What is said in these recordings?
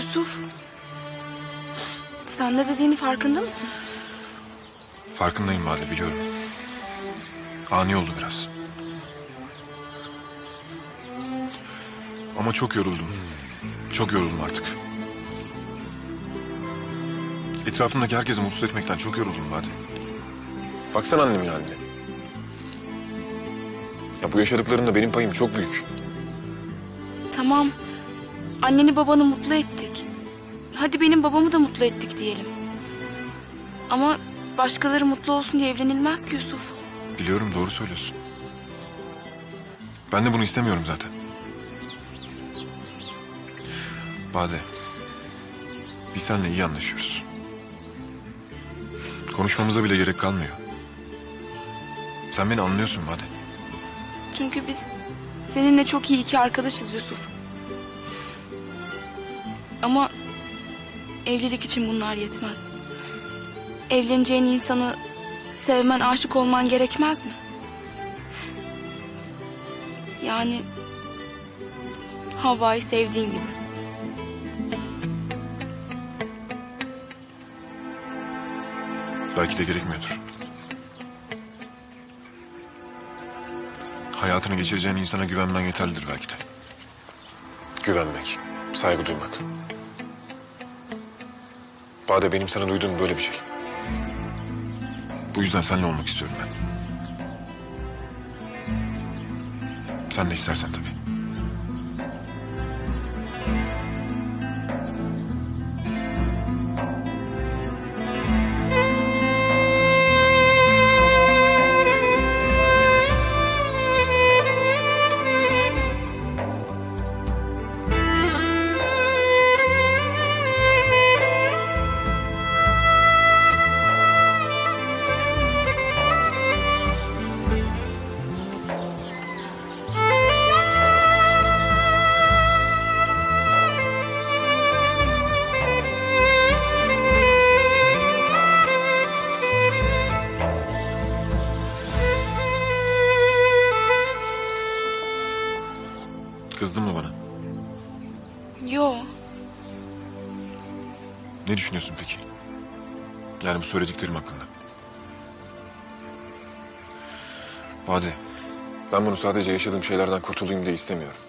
Yusuf. Sen ne dediğini farkında mısın? Farkındayım Bade biliyorum. Ani oldu biraz. Ama çok yoruldum. Çok yoruldum artık. Etrafımdaki herkesi mutsuz etmekten çok yoruldum Bade. Baksana annemin haline. Ya bu yaşadıklarında benim payım çok büyük. Tamam. Anneni babanı mutlu ettik. Hadi benim babamı da mutlu ettik diyelim. Ama başkaları mutlu olsun diye evlenilmez ki Yusuf. Biliyorum doğru söylüyorsun. Ben de bunu istemiyorum zaten. Bade. Biz seninle iyi anlaşıyoruz. Konuşmamıza bile gerek kalmıyor. Sen beni anlıyorsun Bade. Çünkü biz seninle çok iyi iki arkadaşız Yusuf. Ama evlilik için bunlar yetmez. Evleneceğin insanı sevmen, aşık olman gerekmez mi? Yani Havva'yı sevdiğin gibi. Belki de gerekmiyordur. Hayatını geçireceğin insana güvenmen yeterlidir belki de. Güvenmek, saygı duymak. Bade benim sana duyduğum böyle bir şey. Bu yüzden seninle olmak istiyorum ben. Sen de istersen tabii. Kızdın mı bana? Yo, Ne düşünüyorsun peki? Yani bu söylediklerim hakkında. Bade, ben bunu sadece yaşadığım şeylerden kurtulayım diye istemiyorum.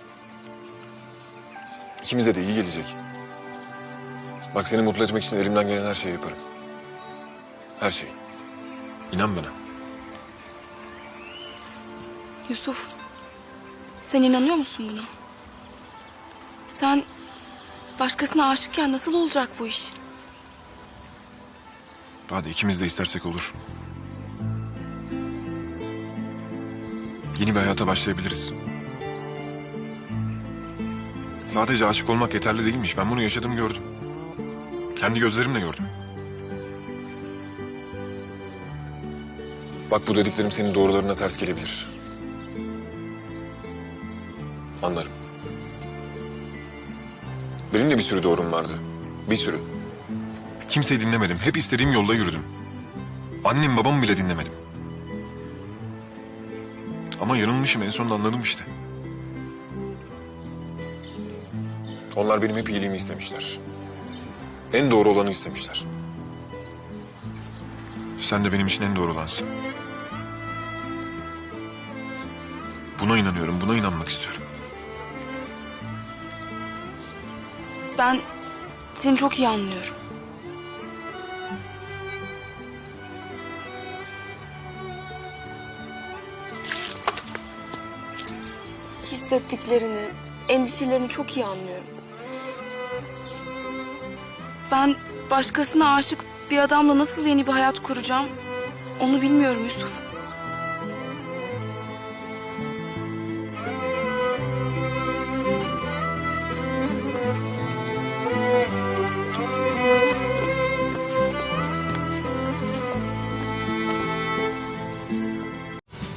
İkimize de iyi gelecek. Bak seni mutlu etmek için elimden gelen her şeyi yaparım. Her şeyi. İnan bana. Yusuf. Sen inanıyor musun buna? Sen başkasına aşıkken nasıl olacak bu iş? Bade ikimiz de istersek olur. Yeni bir hayata başlayabiliriz. Sadece aşık olmak yeterli değilmiş. Ben bunu yaşadım gördüm. Kendi gözlerimle gördüm. Bak bu dediklerim senin doğrularına ters gelebilir. Anlarım. Benim de bir sürü doğrum vardı. Bir sürü. Kimseyi dinlemedim. Hep istediğim yolda yürüdüm. Annem babamı bile dinlemedim. Ama yanılmışım en sonunda anladım işte. Onlar benim hep iyiliğimi istemişler. En doğru olanı istemişler. Sen de benim için en doğru olansın. Buna inanıyorum, buna inanmak istiyorum. Ben seni çok iyi anlıyorum. Hissettiklerini, endişelerini çok iyi anlıyorum. Ben başkasına aşık bir adamla nasıl yeni bir hayat kuracağım onu bilmiyorum Yusuf.